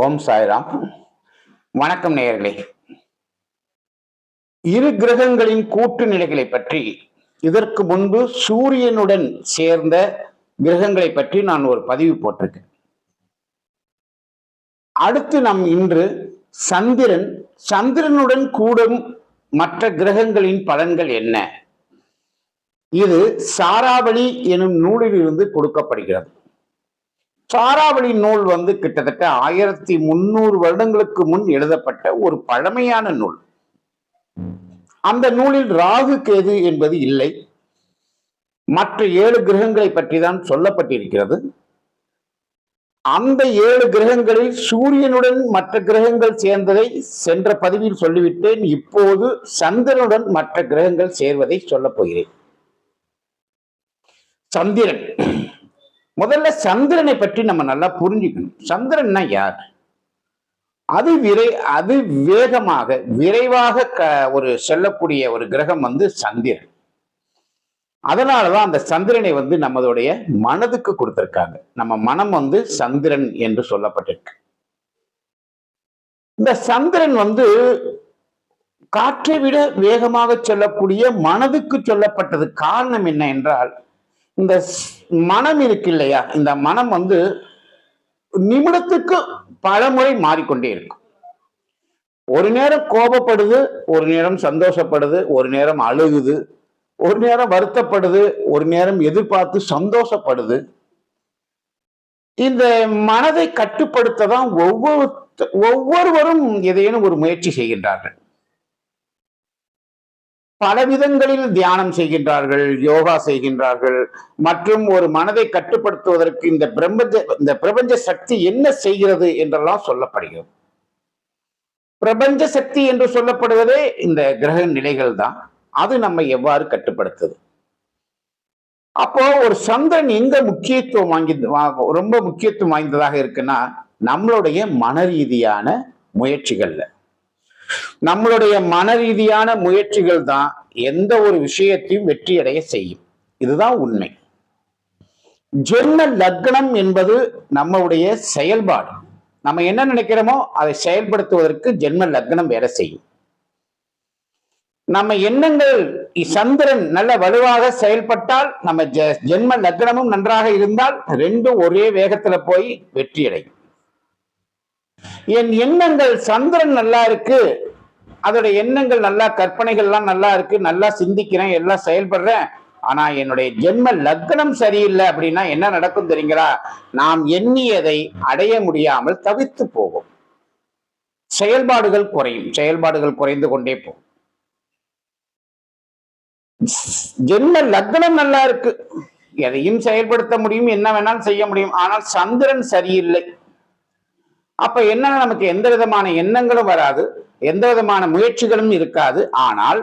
ஓம் சாய்ராம். வணக்கம் நேயர்களே. இரு கிரகங்களின் கூட்டு நிலைகளை பற்றி இதற்கு முன்பு சூரியனுடன் சேர்ந்த கிரகங்களை பற்றி நான் ஒரு பதிவு போட்டிருக்கேன். அடுத்து நாம் இன்று சந்திரன் சந்திரனுடன் கூடும் மற்ற கிரகங்களின் பலன்கள் என்ன? இது சாராவளி எனும் நூலிலிருந்து கொடுக்கப்படுகிறது. சாராவளி நூல் வந்து கிட்டத்தட்ட ஆயிரத்தி முன்னூறு வருடங்களுக்கு முன் எழுதப்பட்ட ஒரு பழமையான நூல். அந்த நூலில் ராகு கேது என்பது இல்லை. மற்ற ஏழு கிரகங்களை பற்றி தான் சொல்லப்பட்டிருக்கிறது. அந்த ஏழு கிரகங்களில் சூரியனுடன் மற்ற கிரகங்கள் சேர்ந்ததை சென்ற பதிவில் சொல்லிவிட்டேன். இப்போது சந்திரனுடன் மற்ற கிரகங்கள் சேர்வதை சொல்லப் போகிறேன். சந்திரன். முதல்ல சந்திரனை பற்றி நம்ம நல்லா புரிஞ்சுக்கணும். சந்திரன்னா யார்? அது விரை அது வேகமாக விரைவாக க ஒரு செல்லக்கூடிய ஒரு கிரகம் வந்து சந்திரன். அதனாலதான் அந்த சந்திரனை வந்து நம்மளுடைய மனதுக்கு கொடுத்திருக்காங்க. நம்ம மனம் வந்து சந்திரன் என்று சொல்லப்பட்டிருக்கு. இந்த சந்திரன் வந்து காற்றை விட வேகமாக செல்லக்கூடிய மனதுக்கு சொல்லப்பட்டது காரணம் என்ன என்றால் இந்த மனம் இருக்கு இல்லையா இந்த மனம் வந்து நிமிடத்துக்கு பலமுறை மாறிக்கொண்டே இருக்கும். ஒரு நேரம் கோபப்படுது ஒரு நேரம் சந்தோஷப்படுது ஒரு நேரம் அழுகுது ஒரு நேரம் வருத்தப்படுது ஒரு நேரம் எதிர்பார்த்து சந்தோஷப்படுது. இந்த மனதை கட்டுப்படுத்த தான் ஒவ்வொரு ஒவ்வொருவரும் ஏதேனும் ஒரு முயற்சி செய்கின்றார்கள். பல விதங்களில் தியானம் செய்கின்றார்கள் யோகா செய்கின்றார்கள். மற்றும் ஒரு மனதை கட்டுப்படுத்துவதற்கு இந்த பிரபஞ்ச இந்த பிரபஞ்ச சக்தி என்ன செய்கிறது என்றெல்லாம் சொல்லப்படுகிறது. பிரபஞ்ச சக்தி என்று சொல்லப்படுவதே இந்த கிரக நிலைகள் தான். அது நம்ம எவ்வாறு கட்டுப்படுத்துது? அப்போ ஒரு சந்திரன் எங்க முக்கியத்துவம் வாங்கி வா- ரொம்ப முக்கியத்துவம் வாய்ந்ததாக இருக்குன்னா நம்மளுடைய மன ரீதியான முயற்சிகள்ல. நம்மளுடைய மன ரீதியான முயற்சிகள் தான் எந்த ஒரு விஷயத்தையும் வெற்றியடைய செய்யும். இதுதான் உண்மை. ஜென்ம லக்னம் என்பது நம்மளுடைய செயல்பாடு. நம்ம என்ன நினைக்கிறோமோ அதை செயல்படுத்துவதற்கு ஜென்ம லக்னம் வேலை செய்யும். நம்ம எண்ணங்கள் சந்திரன் நல்ல வலுவாக செயல்பட்டால் நம்ம ஜெ- ஜென்ம லக்னமும் நன்றாக இருந்தால் ரெண்டும் ஒரே வேகத்துல போய் வெற்றியடையும். என் எண்ணங்கள் சந்திரன் நல்லா இருக்கு. அதோட எண்ணங்கள் நல்லா கற்பனைகள்லாம் நல்லா இருக்கு. நல்லா சிந்திக்கிறேன் எல்லாம் செயல்படுறேன். ஆனா என்னுடைய ஜென்ம லக்னம் சரியில்லை அப்படின்னா என்ன நடக்கும் தெரியுங்களா? நாம் எண்ணியதை அடைய முடியாமல் தவித்து போகும். செயல்பாடுகள் குறையும். செயல்பாடுகள் குறைந்து கொண்டே போகும். ஜென்ம லக்னம் நல்லா இருக்கு. எதையும் செயல்படுத்த முடியும் என்ன வேணாலும் செய்ய முடியும். ஆனால் சந்திரன் சரியில்லை. அப்ப என்ன நமக்கு எந்த விதமான எண்ணங்களும் வராது எந்த விதமான முயற்சிகளும் இருக்காது. ஆனால்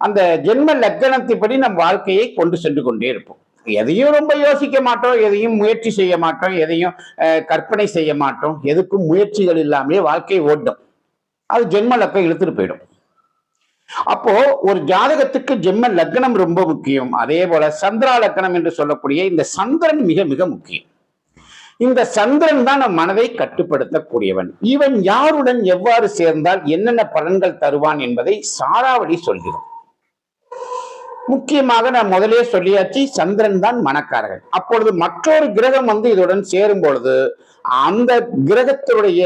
அந்த ஜென்ம லக்கணத்தைப்படி நம் வாழ்க்கையை கொண்டு சென்று கொண்டே இருப்போம். எதையும் ரொம்ப யோசிக்க மாட்டோம் எதையும் முயற்சி செய்ய மாட்டோம் எதையும் அஹ், கற்பனை செய்ய மாட்டோம். எதுக்கும் முயற்சிகள் இல்லாமலே வாழ்க்கை ஓட்டும். அது ஜென்ம லக்கம் இழுத்துட்டு போயிடும். அப்போ ஒரு ஜாதகத்துக்கு ஜென்ம லக்னம் ரொம்ப முக்கியம். அதே போல சந்திரா லக்னம் என்று சொல்லக்கூடிய இந்த சந்திரன் மிக மிக முக்கியம். இந்த சந்திரன் தான் நம் மனதை கட்டுப்படுத்தக்கூடியவன். இவன் யாருடன் எவ்வாறு சேர்ந்தால் என்னென்ன பலன்கள் தருவான் என்பதை சாராவளி சொல்கிறோம். முக்கியமாக நான் முதலே சொல்லியாச்சு சந்திரன் தான் மனக்காரகன். அப்பொழுது மற்றொரு கிரகம் வந்து இதுடன் சேரும் பொழுது அந்த கிரகத்துடைய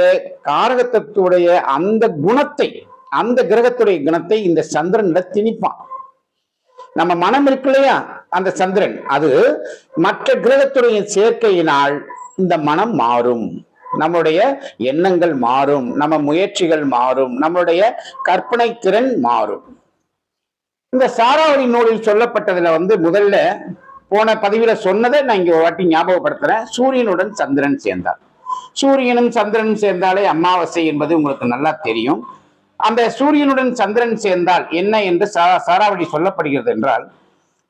காரகத்துடைய அந்த குணத்தை அந்த கிரகத்துடைய குணத்தை இந்த சந்திரன்ல திணிப்பான். நம்ம மனம் இருக்கு இல்லையா? அந்த சந்திரன். அது மற்ற கிரகத்துடைய சேர்க்கையினால் இந்த மனம் மாறும். நம்முடைய எண்ணங்கள் மாறும். நம்ம முயற்சிகள் மாறும். நம்மளுடைய கற்பனை திறன் மாறும். இந்த சாராவளி நூலில் சொல்லப்பட்டதுல வந்து முதல்ல போன பதிவில் சொன்னதை நான் இங்கே ஒரு வாட்டி ஞாபகப்படுத்துறேன். சூரியனுடன் சந்திரன் சேர்ந்தார். சூரியனும் சந்திரனும் சேர்ந்தாலே அமாவாசை என்பது உங்களுக்கு நல்லா தெரியும். அந்த சூரியனுடன் சந்திரன் சேர்ந்தால் என்ன என்று சா- சாராவளி சொல்லப்படுகிறது என்றால்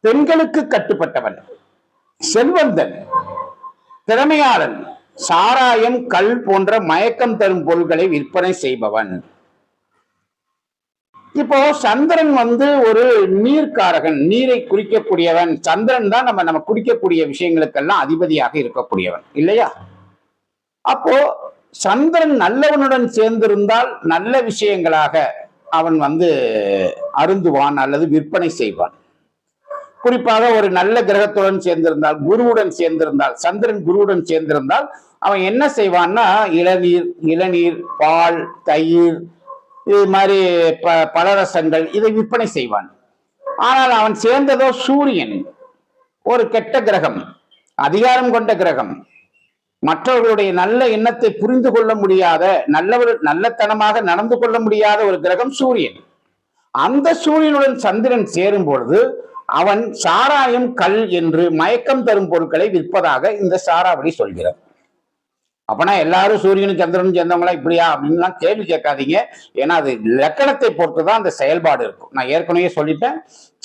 பெண்களுக்கு கட்டுப்பட்டவன் செல்வந்தன் திறமையாளன் சாராயம் கல் போன்ற மயக்கம் தரும் பொருட்களை விற்பனை செய்பவன். இப்போ சந்திரன் வந்து ஒரு நீர்க்காரகன் நீரை குறிக்கக்கூடியவன் சந்திரன் தான் நம்ம நம்ம குடிக்கக்கூடிய விஷயங்களுக்கெல்லாம் அதிபதியாக இருக்கக்கூடியவன் இல்லையா? அப்போ சந்திரன் நல்லவனுடன் சேர்ந்திருந்தால் நல்ல விஷயங்களாக அவன் வந்து அருந்துவான் அல்லது விற்பனை செய்வான். குறிப்பாக ஒரு நல்ல கிரகத்துடன் சேர்ந்திருந்தால் குருவுடன் சேர்ந்திருந்தால் சந்திரன் குருவுடன் சேர்ந்திருந்தால் அவன் என்ன செய்வான்னா இளநீர் இளநீர் பால் தயிர் இது மாதிரி ப பலரசங்கள் இதை விற்பனை செய்வான். ஆனால் அவன் சேர்ந்ததோ சூரியன் ஒரு கெட்ட கிரகம் அதிகாரம் கொண்ட கிரகம். மற்றவர்களுடைய நல்ல எண்ணத்தை புரிந்து கொள்ள முடியாத நல்லவர் நல்லத்தனமாக நடந்து கொள்ள முடியாத ஒரு கிரகம் சூரியன். அந்த சூரியனுடன் சந்திரன் சேரும் பொழுது அவன் சாராயம் கல் என்று மயக்கம் தரும் பொருட்களை விற்பதாக இந்த சாராவளி சொல்கிறார் அப்பனா எல்லாரும் சூரியனும் சந்திரனும் சேர்ந்தவங்களா இப்படியா அப்படின்லாம் கேள்வி கேட்காதீங்க. ஏன்னா அது லக்கணத்தை பொறுத்து தான் அந்த செயல்பாடு இருக்கும். நான் ஏற்கனவே சொல்லிட்டேன்.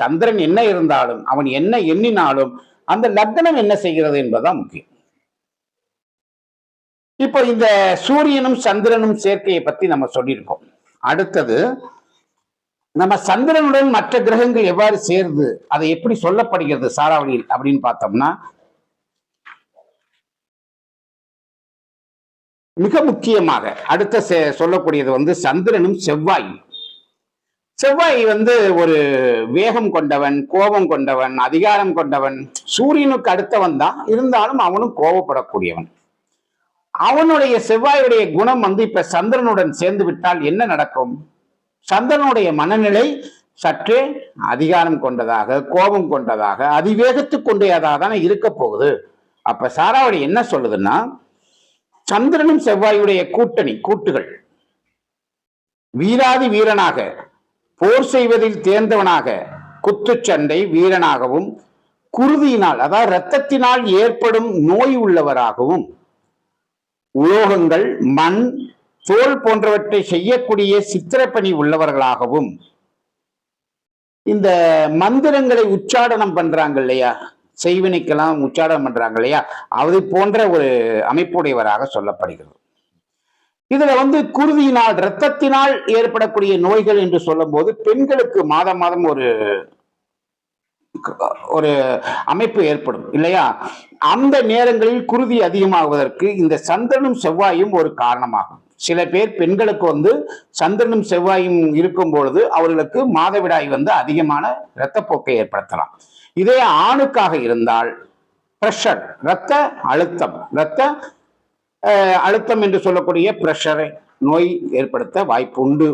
சந்திரன் என்ன இருந்தாலும் அவன் என்ன எண்ணினாலும் அந்த லக்னம் என்ன செய்கிறது என்பதுதான் முக்கியம். இப்போ இந்த சூரியனும் சந்திரனும் சேர்க்கையை பத்தி நம்ம சொல்லியிருக்கோம். அடுத்தது நம்ம சந்திரனுடன் மற்ற கிரகங்கள் எவ்வாறு சேருது அதை எப்படி சொல்லப்படுகிறது சாராவளியில் அப்படின்னு பார்த்தோம்னா மிக முக்கியமாக அடுத்த சொல்லக்கூடியது வந்து சந்திரனும் செவ்வாய். செவ்வாய் வந்து ஒரு வேகம் கொண்டவன் கோபம் கொண்டவன் அதிகாரம் கொண்டவன். சூரியனுக்கு அடுத்தவன் தான். இருந்தாலும் அவனும் கோபப்படக்கூடியவன். அவனுடைய செவ்வாயுடைய குணம் வந்து இப்ப சந்திரனுடன் சேர்ந்து விட்டால் என்ன நடக்கும்? சந்திரனுடைய மனநிலை சற்றே அதிகாரம் கொண்டதாக கோபம் கொண்டதாக அதிவேகத்து கொண்டதாக தானே இருக்க போகுது. அப்ப சாராவடி என்ன சொல்லுதுன்னா சந்திரனும் செவ்வாயுடைய கூட்டணி கூட்டுகள் வீராதி வீரனாக போர் செய்வதில் தேர்ந்தவனாக குத்துச்சண்டை வீரனாகவும் குருதியினால் அதாவது இரத்தத்தினால் ஏற்படும் நோய் உள்ளவராகவும் உலோகங்கள் மண் தோல் போன்றவற்றை செய்யக்கூடிய சித்திரப்பணி உள்ளவர்களாகவும் இந்த மந்திரங்களை உச்சாடனம் பண்றாங்க இல்லையா? செய்வினைக்கெல்லாம் உச்சாடனம் பண்றாங்க இல்லையா? அது போன்ற ஒரு அமைப்புடையவராக சொல்லப்படுகிறது. இதுல வந்து குருதியினால் இரத்தத்தினால் ஏற்படக்கூடிய நோய்கள் என்று சொல்லும் போது பெண்களுக்கு மாதம் மாதம் ஒரு ஒரு அமைப்பு ஏற்படும் இல்லையா? அந்த நேரங்களில் குருதி அதிகமாகுவதற்கு இந்த சந்திரனும் செவ்வாயும் ஒரு காரணமாகும். சில பேர் பெண்களுக்கு வந்து சந்திரனும் செவ்வாயும் இருக்கும் பொழுது அவர்களுக்கு மாதவிடாய் வந்து அதிகமான இரத்தப்போக்கை ஏற்படுத்தலாம். இதே ஆணுக்காக இருந்தால் பிரஷர் இரத்த அழுத்தம் இரத்த அழுத்தம் என்று சொல்லக்கூடிய ப்ரெஷரை நோய் ஏற்படுத்த வாய்ப்பு உண்டு.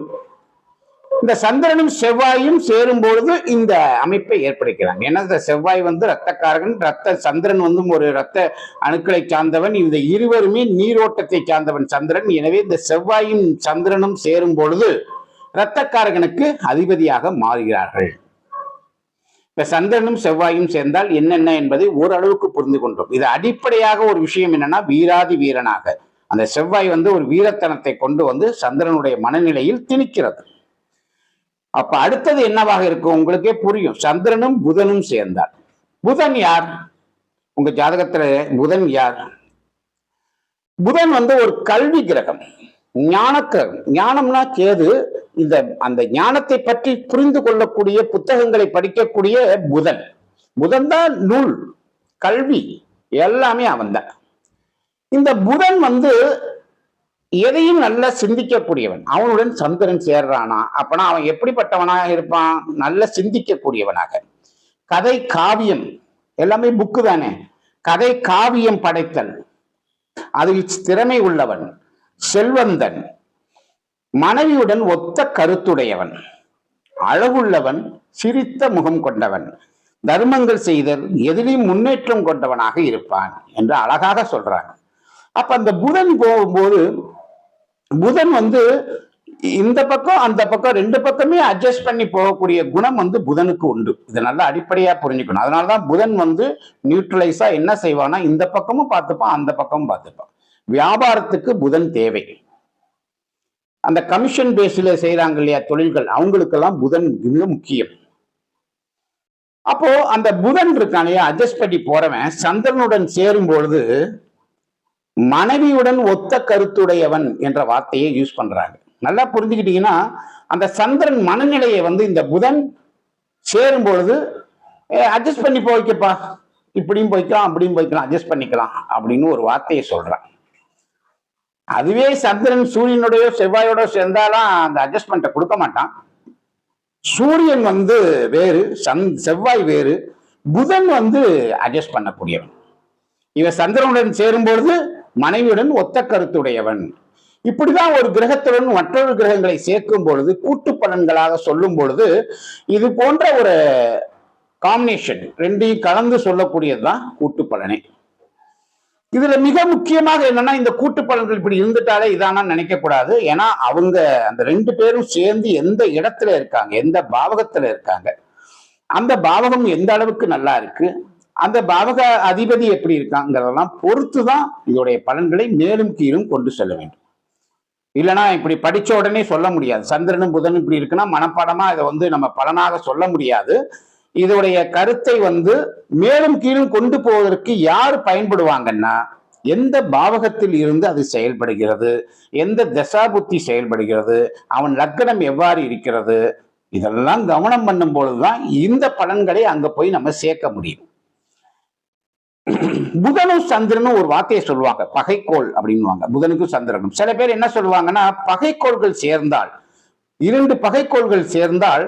இந்த சந்திரனும் செவ்வாயும் சேரும் பொழுது இந்த அமைப்பை ஏற்படுத்துகிறாங்க ஏன்னா இந்த செவ்வாய் வந்து ரத்தக்காரகன் ரத்த சந்திரன் வந்து ஒரு ரத்த அணுக்களை சார்ந்தவன். இந்த இருவருமே நீரோட்டத்தை சார்ந்தவன் சந்திரன். எனவே இந்த செவ்வாயும் சந்திரனும் சேரும் பொழுது இரத்தக்காரகனுக்கு அதிபதியாக மாறுகிறார்கள். இப்ப சந்திரனும் செவ்வாயும் சேர்ந்தால் என்னென்ன என்பதை ஓரளவுக்கு புரிந்து கொண்டோம். இது அடிப்படையாக ஒரு விஷயம் என்னன்னா வீராதி வீரனாக. அந்த செவ்வாய் வந்து ஒரு வீரத்தனத்தை கொண்டு வந்து சந்திரனுடைய மனநிலையில் திணிக்கிறது. அப்ப அடுத்தது என்னவாக இருக்கும்? உங்களுக்கே புரியும். சந்திரனும் புதனும் சேர்ந்தார். புதன் யார்? உங்க ஜாதகத்துல புதன் யார்? புதன் வந்து ஒரு கல்வி கிரகம். ஞான ஞானம்னா கேது. இந்த அந்த ஞானத்தை பற்றி புரிந்து கொள்ளக்கூடிய புத்தகங்களை படிக்கக்கூடிய புதன். புதன் தான் நூல் கல்வி எல்லாமே அவன்தான். இந்த புதன் வந்து எதையும் நல்லா சிந்திக்கக்கூடியவன். அவனுடன் சந்திரன் சேர்றானா? அப்பனா அவன் எப்படிப்பட்டவனாக இருப்பான்? நல்ல சிந்திக்கக்கூடியவனாக. கதை காவியம். எல்லாமே புக்கு தானே? கதை காவியம் படைத்தல். அதில் திறமை உள்ளவன் செல்வந்தன் மனைவியுடன் ஒத்த கருத்துடையவன் அழகுள்ளவன் சிரித்த முகம் கொண்டவன் தர்மங்கள் செய்தல் எதிலையும் முன்னேற்றம் கொண்டவனாக இருப்பான் என்று அழகாக சொல்றாங்க. அப்ப அந்த புதன் போகும்போது புதன் வந்து இந்த பக்கம் அந்த பக்கம் ரெண்டு பக்கமே அட்ஜஸ்ட் பண்ணி போகக்கூடிய குணம் வந்து புதனுக்கு உண்டு. இது நல்லா அடிப்படையா புரிஞ்சுக்கணும். அதனாலதான் புதன் வந்து நியூட்ரலைஸா என்ன செய்வான்னா இந்த பக்கமும் பார்த்துப்பான் அந்த பக்கமும் பார்த்துப்பான். வியாபாரத்துக்கு புதன் தேவை. அந்த கமிஷன் பேஸில் செய்யறாங்க இல்லையா தொழில்கள் அவங்களுக்கெல்லாம் புதன் மிக முக்கியம். அப்போ அந்த புதன் இருக்கானே அட்ஜஸ்ட் பண்ணி போறவன் சந்திரனுடன் சேரும் பொழுது மனைவியுடன் ஒத்த கருத்துடையவன் என்ற வார்த்தையை யூஸ் பண்றாங்க. நல்லா புரிஞ்சுக்கிட்டீங்கன்னா அந்த சந்திரன் மனநிலையை வந்து இந்த புதன் சேரும் பொழுது அட்ஜஸ்ட் பண்ணி போய்க்கப்பா. இப்படியும் போய்க்கலாம் அப்படியும் போய்க்கலாம் அட்ஜஸ்ட் பண்ணிக்கலாம் அப்படின்னு ஒரு வார்த்தையை சொல்றான். அதுவே சந்திரன் சூரியனுடைய செவ்வாயோட சேர்ந்தாலும் அந்த அட்ஜஸ்ட்மெண்ட்டை கொடுக்க மாட்டான். சூரியன் வந்து வேறு சந் செவ்வாய் வேறு புதன் வந்து அட்ஜஸ்ட் பண்ணக்கூடியவன். இவன் சந்திரனுடன் சேரும் பொழுது மனைவியுடன் ஒத்த கருத்துடையவன். இப்படிதான் ஒரு கிரகத்துடன் மற்றொரு கிரகங்களை சேர்க்கும் பொழுது கூட்டு பலன்களாக சொல்லும் பொழுது இது போன்ற ஒரு காம்பினேஷன் ரெண்டையும் கலந்து சொல்லக்கூடியதுதான் கூட்டு பலனே. இதுல மிக முக்கியமாக என்னன்னா இந்த கூட்டு பலன்கள் இப்படி இருந்துட்டாலே இதானா நினைக்கக்கூடாது. ஏன்னா அவங்க அந்த ரெண்டு பேரும் சேர்ந்து எந்த இடத்துல இருக்காங்க எந்த பாவகத்துல இருக்காங்க அந்த பாவகம் எந்த அளவுக்கு நல்லா இருக்கு அந்த பாவக அதிபதி எப்படி இருக்காங்கிறதெல்லாம் பொறுத்து தான் இதோடைய பலன்களை மேலும் கீழும் கொண்டு செல்ல வேண்டும். இல்லைன்னா இப்படி படித்த உடனே சொல்ல முடியாது. சந்திரனும் புதனும் இப்படி இருக்குன்னா மனப்பாடமா இதை வந்து நம்ம பலனாக சொல்ல முடியாது. இதோடைய கருத்தை வந்து மேலும் கீழும் கொண்டு போவதற்கு யார் பயன்படுவாங்கன்னா எந்த பாவகத்தில் இருந்து அது செயல்படுகிறது எந்த தசாபுத்தி செயல்படுகிறது அவன் லக்கணம் எவ்வாறு இருக்கிறது இதெல்லாம் கவனம் பண்ணும் பொழுதுதான் இந்த பலன்களை அங்க போய் நம்ம சேர்க்க முடியும். புதனும் சந்திரனும் ஒரு வார்த்தையை சொல்லுவாங்க பகைக்கோள் அப்படின்வாங்க புதனுக்கும் சந்திரனும். சில பேர் என்ன சொல்லுவாங்கன்னா பகைக்கோள்கள் சேர்ந்தால் இரண்டு பகைக்கோள்கள் சேர்ந்தால்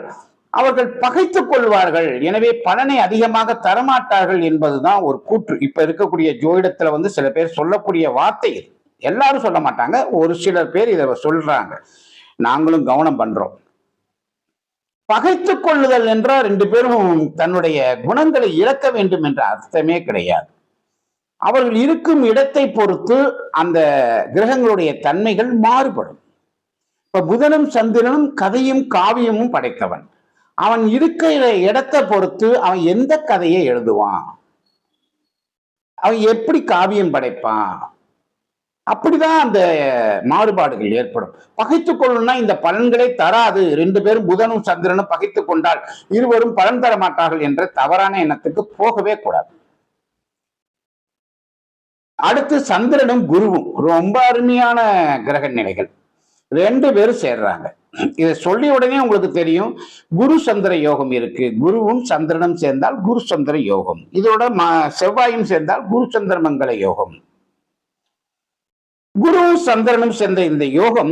அவர்கள் பகைத்துக் கொள்வார்கள். எனவே பலனை அதிகமாக தரமாட்டார்கள் என்பதுதான் ஒரு கூற்று. இப்ப இருக்கக்கூடிய ஜோதிடத்துல வந்து சில பேர் சொல்லக்கூடிய வார்த்தை எல்லாரும் சொல்ல மாட்டாங்க. ஒரு சிலர் பேர் இதை சொல்றாங்க. நாங்களும் கவனம் பண்றோம். பகைத்து கொள்ளுதல் என்றால் ரெண்டு பேரும் தன்னுடைய குணங்களை இழக்க வேண்டும் என்ற அர்த்தமே கிடையாது. அவர்கள் இருக்கும் இடத்தை பொறுத்து அந்த கிரகங்களுடைய தன்மைகள் மாறுபடும். இப்ப புதனும் சந்திரனும் கதையும் காவியமும் படைத்தவன். அவன் இருக்கிற இடத்தை பொறுத்து அவன் எந்த கதையை எழுதுவான்? அவன் எப்படி காவியம் படைப்பான்? அப்படிதான் அந்த மாறுபாடுகள் ஏற்படும். பகைத்து கொள்ளணும்னா இந்த பலன்களை தராது. ரெண்டு பேரும் புதனும் சந்திரனும் பகைத்து கொண்டால் இருவரும் பலன் தர மாட்டார்கள் என்ற தவறான எண்ணத்துக்கு போகவே கூடாது. அடுத்து சந்திரனும் குருவும். ரொம்ப அருமையான கிரக நிலைகள். ரெண்டு பேரும் சேர்றாங்க. இதை சொல்லி உடனே உங்களுக்கு தெரியும். குரு சந்திர யோகம் இருக்கு. குருவும் சந்திரனும் சேர்ந்தால் குரு சந்திர யோகம். இதோட செவ்வாயும் சேர்ந்தால் குரு சந்திர மங்கள யோகம். குரு சந்திரனும் சேர்ந்த இந்த யோகம்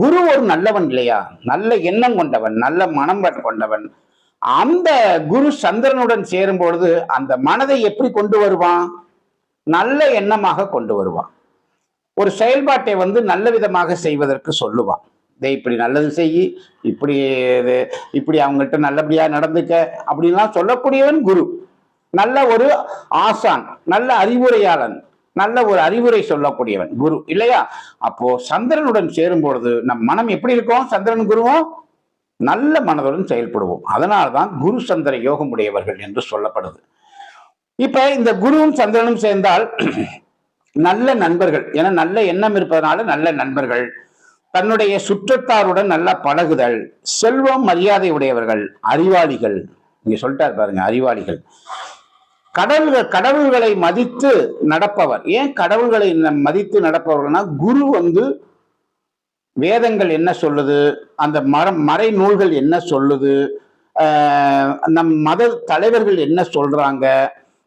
குரு ஒரு நல்லவன் இல்லையா? நல்ல எண்ணம் கொண்டவன் நல்ல மனம் கொண்டவன். அந்த குரு சந்திரனுடன் சேரும் பொழுது அந்த மனதை எப்படி கொண்டு வருவான்? நல்ல எண்ணமாக கொண்டு வருவான். ஒரு செயல்பாட்டை வந்து நல்ல விதமாக செய்வதற்கு சொல்லுவான். இதை இப்படி நல்லது செய் இப்படி இது இப்படி அவங்கள்ட்ட நல்லபடியாக நடந்துக்க அப்படின்லாம் சொல்லக்கூடியவன் குரு. நல்ல ஒரு ஆசான் நல்ல அறிவுரையாளன். நல்ல ஒரு அறிவுரை சொல்லக்கூடியவன் குரு. இல்லையா? அப்போ சந்திரனுடன் சேரும் பொழுது நம் மனம் எப்படி இருக்கும்? சந்திரன் குருவும் நல்ல மனதுடன் செயல்படுவோம். அதனால்தான் குரு சந்திர யோகம் உடையவர்கள் என்று சொல்லப்படுது. இப்ப இந்த குருவும் சந்திரனும் சேர்ந்தால் நல்ல நண்பர்கள் ஏன்னா நல்ல எண்ணம் இருப்பதனால நல்ல நண்பர்கள் தன்னுடைய சுற்றத்தாருடன் நல்லா பழகுதல் செல்வம் மரியாதை உடையவர்கள் அறிவாளிகள். இங்க சொல்லிட்டார் பாருங்க அறிவாளிகள். கடவுள்கள் கடவுள்களை மதித்து நடப்பவர். ஏன் கடவுள்களை மதித்து நடப்பவர்கள்னா குரு வந்து வேதங்கள் என்ன சொல்லுது அந்த மர மறை நூல்கள் என்ன சொல்லுது நம் மத தலைவர்கள் என்ன சொல்றாங்க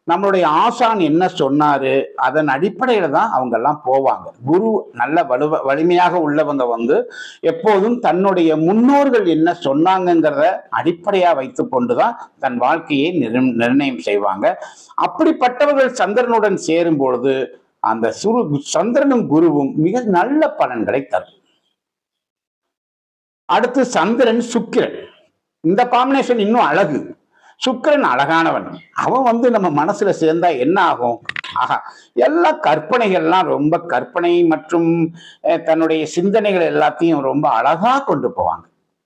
நம்மளுடைய ஆசான் என்ன சொன்னாரு? அதன் அடிப்படையில தான் அவங்க எல்லாம் போவாங்க. குரு நல்ல வலுவ வலிமையாக உள்ளவங்க வந்து எப்போதும் தன்னுடைய முன்னோர்கள் என்ன சொன்னாங்கங்கிறத அடிப்படையா வைத்து கொண்டுதான் தன் வாழ்க்கையை நிர்ணயம் செய்வாங்க. அப்படிப்பட்டவர்கள் சந்திரனுடன் சேரும் பொழுது அந்த சுரு சந்திரனும் குருவும் மிக நல்ல பலன்களை தரும். அடுத்து சந்திரன் சுக்கிரன். இந்த காம்பினேஷன் இன்னும் அழகு. சுக்கிரன் அழகானவன். அவன் வந்து நம்ம மனசுல சேர்ந்தா என்ன ஆகும்? ஆஹா எல்லா கற்பனைகள்லாம் ரொம்ப கற்பனை மற்றும் தன்னுடைய சிந்தனைகள் எல்லாத்தையும் ரொம்ப அழகா கொண்டு போவாங்க.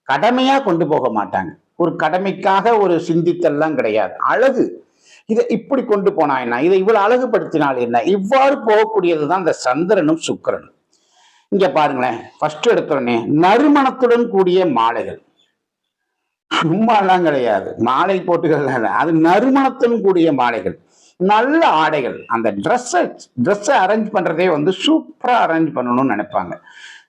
கடமையா கொண்டு போக மாட்டாங்க. ஒரு கடமைக்காக ஒரு சிந்தித்தல்லாம் கிடையாது. அழகு. இதை இப்படி கொண்டு போனா என்ன? இதை இவ்வளவு அழகுபடுத்தினால் என்ன? இவ்வாறு போகக்கூடியது தான் இந்த சந்திரனும் சுக்கிரனும். இங்க பாருங்களேன் ஃபர்ஸ்ட் எடுத்தோடனே நறுமணத்துடன் கூடிய மாலைகள். சும்மாலாம் கிடையாது. மாலை போட்டுகள் அது நறுமணத்துடன் கூடிய மாலைகள். நல்ல ஆடைகள். அந்த ட்ரெஸ்ஸை ட்ரெஸ்ஸை அரேஞ்ச் பண்ணுறதே வந்து சூப்பராக அரேஞ்ச் பண்ணணும்னு நினைப்பாங்க.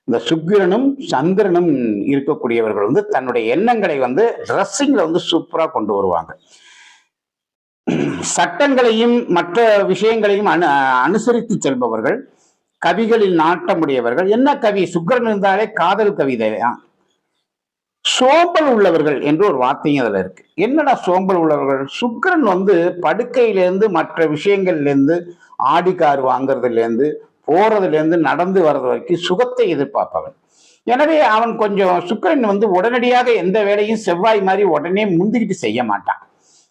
இந்த சுக்கிரனும் சந்திரனும் இருக்கக்கூடியவர்கள் வந்து தன்னுடைய எண்ணங்களை வந்து ட்ரெஸ்ஸிங்கில் வந்து சூப்பராக கொண்டு வருவாங்க. சட்டங்களையும் மற்ற விஷயங்களையும் அனு அனுசரித்து செல்பவர்கள் கவிகளில் நாட்டமுடையவர்கள் என்ன கவி? சுக்கரன் இருந்தாலே காதல் கவிதையா? சோம்பல் உள்ளவர்கள் என்று ஒரு வார்த்தையும் அதில் இருக்கு. என்னடா சோம்பல் உள்ளவர்கள்? சுக்கிரன் வந்து படுக்கையிலேருந்து மற்ற விஷயங்கள்லேருந்து ஆடி கார் வாங்குறதுலேருந்து போறதுலேருந்து நடந்து வர்றது வரைக்கும் சுகத்தை எதிர்பார்ப்பவன். எனவே அவன் கொஞ்சம் சுக்கிரன் வந்து உடனடியாக எந்த வேலையும் செவ்வாய் மாதிரி உடனே முந்திக்கிட்டு செய்ய மாட்டான்.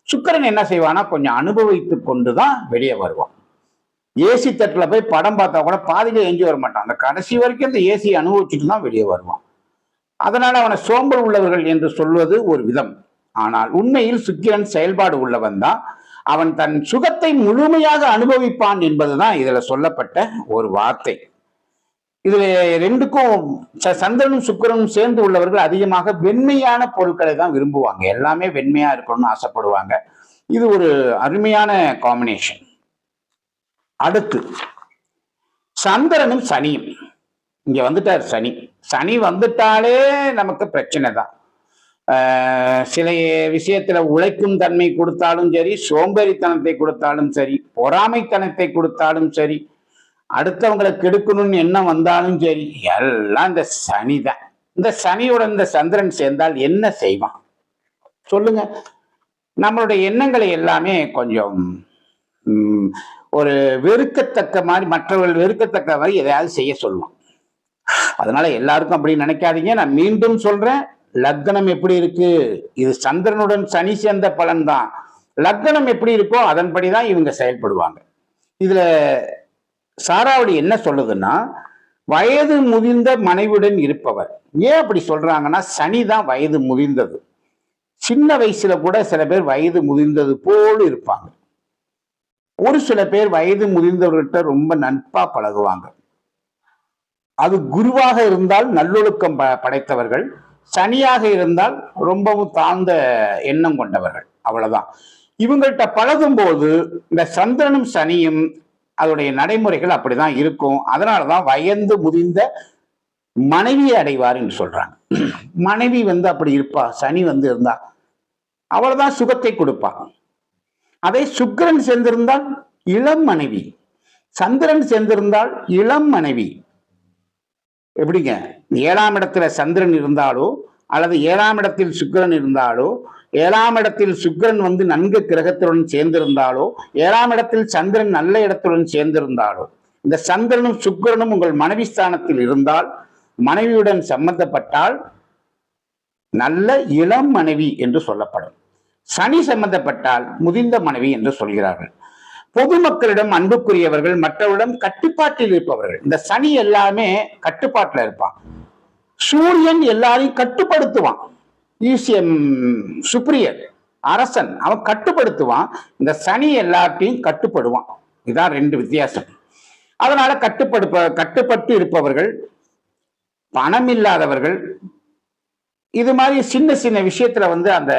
சுக்கரன் என்ன செய்வானா கொஞ்சம் அனுபவித்து கொண்டு தான் வெளியே வருவான். ஏசி தட்டில் போய் படம் பார்த்தா கூட பாதியில் எஞ்சி வர மாட்டான். அந்த கடைசி வரைக்கும் அந்த ஏசியை அனுபவிச்சுட்டு தான் வெளியே வருவான். அதனால் அவனை சோம்பல் உள்ளவர்கள் என்று சொல்வது ஒரு விதம். ஆனால் உண்மையில் சுக்கிரன் செயல்பாடு உள்ளவன் தான். அவன் தன் சுகத்தை முழுமையாக அனுபவிப்பான் என்பதுதான் இதில் சொல்லப்பட்ட ஒரு வார்த்தை. இதில் ரெண்டுக்கும் ச- சந்திரனும் சுக்கிரனும் சேர்ந்து உள்ளவர்கள் அதிகமாக வெண்மையான பொருட்களை தான் விரும்புவாங்க. எல்லாமே வெண்மையாக இருக்கணும்னு ஆசைப்படுவாங்க. இது ஒரு அருமையான காம்பினேஷன் அடுத்து சந்திரனும் சனியும். இங்க வந்துட்டார் சனி. சனி வந்துட்டாலே நமக்கு பிரச்சனை தான். சில விஷயத்துல உழைக்கும் தன்மை கொடுத்தாலும் சரி சோம்பேறித்தனத்தை கொடுத்தாலும் சரி பொறாமைத்தனத்தை கொடுத்தாலும் சரி அடுத்தவங்களை கெடுக்கணும்னு எண்ணம் வந்தாலும் சரி எல்லாம் இந்த சனி தான். இந்த சனியோட இந்த சந்திரன் சேர்ந்தால் என்ன செய்வான்? சொல்லுங்க. நம்மளுடைய எண்ணங்களை எல்லாமே கொஞ்சம் ஒரு வெறுக்கத்தக்க மாதிரி மற்றவர்கள் வெறுக்கத்தக்க மாதிரி எதையாவது செய்ய சொல்லுவான். அதனால எல்லாருக்கும் அப்படி நினைக்காதீங்க. நான் மீண்டும் சொல்றேன் லக்னம் எப்படி இருக்கு? இது சந்திரனுடன் சனி சேர்ந்த பலன் தான் லக்னம் எப்படி இருக்கோ அதன்படி தான் இவங்க செயல்படுவாங்க. இதுல சாராவடி என்ன சொல்லுதுன்னா வயது முதிர்ந்த மனைவியுடன் இருப்பவர். ஏன் அப்படி சொல்றாங்கன்னா சனி தான் வயது முதிர்ந்தது. சின்ன வயசுல கூட சில பேர் வயது முதிர்ந்தது போல் இருப்பாங்க. ஒரு சில பேர் வயது முதிர்ந்தவர்கிட்ட ரொம்ப நட்பா பழகுவாங்க. அது குருவாக இருந்தால் நல்லொழுக்கம் ப- படைத்தவர்கள் சனியாக இருந்தால் ரொம்பவும் தாழ்ந்த எண்ணம் கொண்டவர்கள். அவ்வளவுதான். இவங்கள்ட்ட பழகும்போது இந்த சந்திரனும் சனியும் அதோடைய நடைமுறைகள் அப்படிதான் இருக்கும். அதனாலதான் வயந்து முதிந்த மனைவியை அடைவார் என்று சொல்றாங்க. மனைவி வந்து அப்படி இருப்பா சனி வந்து இருந்தா அவள்தான் சுகத்தை கொடுப்பா. அதே சுக்கரன் சேர்ந்திருந்தால் இளம் மனைவி சந்திரன் சேர்ந்திருந்தால் இளம் மனைவி எப்படிங்க? ஏழாம் இடத்துல சந்திரன் இருந்தாலோ அல்லது ஏழாம் இடத்தில் சுக்கிரன் இருந்தாலோ ஏழாம் இடத்தில் சுக்கிரன் வந்து நன்கு கிரகத்துடன் சேர்ந்திருந்தாலோ ஏழாம் இடத்தில் சந்திரன் நல்ல இடத்துடன் சேர்ந்திருந்தாலோ இந்த சந்திரனும் சுக்கிரனும் உங்கள் மனைவி ஸ்தானத்தில் இருந்தால் மனைவியுடன் சம்பந்தப்பட்டால் நல்ல இளம் மனைவி என்று சொல்லப்படும். சனி சம்பந்தப்பட்டால் முதிர்ந்த மனைவி என்று சொல்கிறார்கள். பொதுமக்களிடம் அன்புக்குரியவர்கள் மற்றவரிடம் கட்டுப்பாட்டில் இருப்பவர்கள். இந்த சனி எல்லாமே கட்டுப்பாட்டில் இருப்பான். சூரியன் எல்லாரையும் கட்டுப்படுத்துவான். ஈசியம் சுப்ரியர் அரசன் அவன் கட்டுப்படுத்துவான். இந்த சனி எல்லாத்தையும் கட்டுப்படுவான். இதுதான் ரெண்டு வித்தியாசம். அதனால கட்டுப்படுப்ப கட்டுப்பட்டு இருப்பவர்கள் பணம் இல்லாதவர்கள் இது மாதிரி சின்ன சின்ன விஷயத்துல வந்து அந்த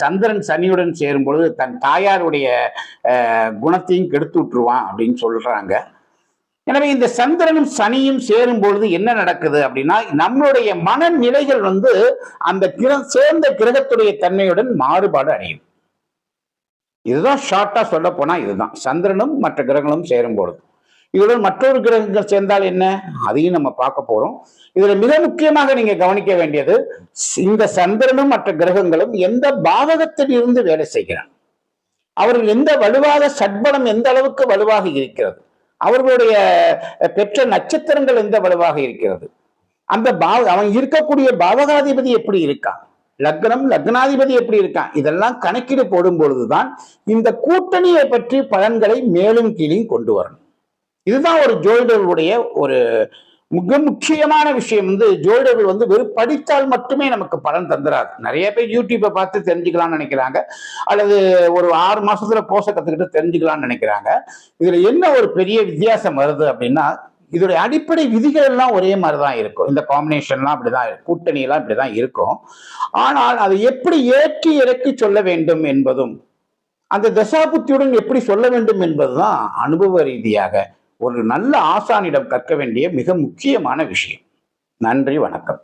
சந்திரன் சனியுடன் சேரும் பொழுது தன் தாயாருடைய குணத்தையும் கெடுத்து விட்டுருவான் அப்படின்னு சொல்றாங்க. எனவே இந்த சந்திரனும் சனியும் சேரும் பொழுது என்ன நடக்குது அப்படின்னா நம்மளுடைய மனநிலைகள் வந்து அந்த கிர சேர்ந்த கிரகத்துடைய தன்மையுடன் மாறுபாடு அடையும். இதுதான் ஷார்ட்டா சொல்ல போனா இதுதான். சந்திரனும் மற்ற கிரகங்களும் சேரும் பொழுது இதுடன் மற்றொரு கிரகங்கள் சேர்ந்தால் என்ன? அதையும் நம்ம பார்க்க போறோம். இதுல மிக முக்கியமாக நீங்க கவனிக்க வேண்டியது இந்த சந்திரனும் மற்ற கிரகங்களும் எந்த பாவகத்தில் இருந்து வேலை செய்கிறான் அவர்கள் எந்த வலுவாக சட்பலம் எந்த அளவுக்கு வலுவாக இருக்கிறது? அவர்களுடைய பெற்ற நட்சத்திரங்கள் எந்த வலுவாக இருக்கிறது? அந்த பாவ அவன் இருக்கக்கூடிய பாவகாதிபதி எப்படி இருக்கான்? லக்னம் லக்னாதிபதி எப்படி இருக்கான்? இதெல்லாம் கணக்கீடு போடும் பொழுதுதான் இந்த கூட்டணியை பற்றி பலன்களை மேலும் கீழும் கொண்டு வரணும். இதுதான் ஒரு ஜோதிடர்களுடைய ஒரு மிக முக்கியமான விஷயம். வந்து ஜோதிடர்கள் வந்து வெறும் படித்தால் மட்டுமே நமக்கு பலன் தந்துடாது நிறைய பேர் யூடியூப்பை பார்த்து தெரிஞ்சுக்கலாம்னு நினைக்கிறாங்க. அல்லது ஒரு ஆறு மாசத்துல கோர்ஸை கத்துக்கிட்டு தெரிஞ்சுக்கலாம்னு நினைக்கிறாங்க. இதுல என்ன ஒரு பெரிய வித்தியாசம் வருது அப்படின்னா இதோடைய அடிப்படை விதிகள் எல்லாம் ஒரே மாதிரி தான் இருக்கும். இந்த காம்பினேஷன்லாம் அப்படிதான் இருக்கும். கூட்டணி எல்லாம் இப்படிதான் இருக்கும். ஆனால் அதை எப்படி ஏற்றி இறக்கி சொல்ல வேண்டும் என்பதும் அந்த தசாபுத்தியுடன் எப்படி சொல்ல வேண்டும் என்பதுதான் அனுபவ ரீதியாக ஒரு நல்ல ஆசானிடம் கற்க வேண்டிய மிக முக்கியமான விஷயம். நன்றி வணக்கம்.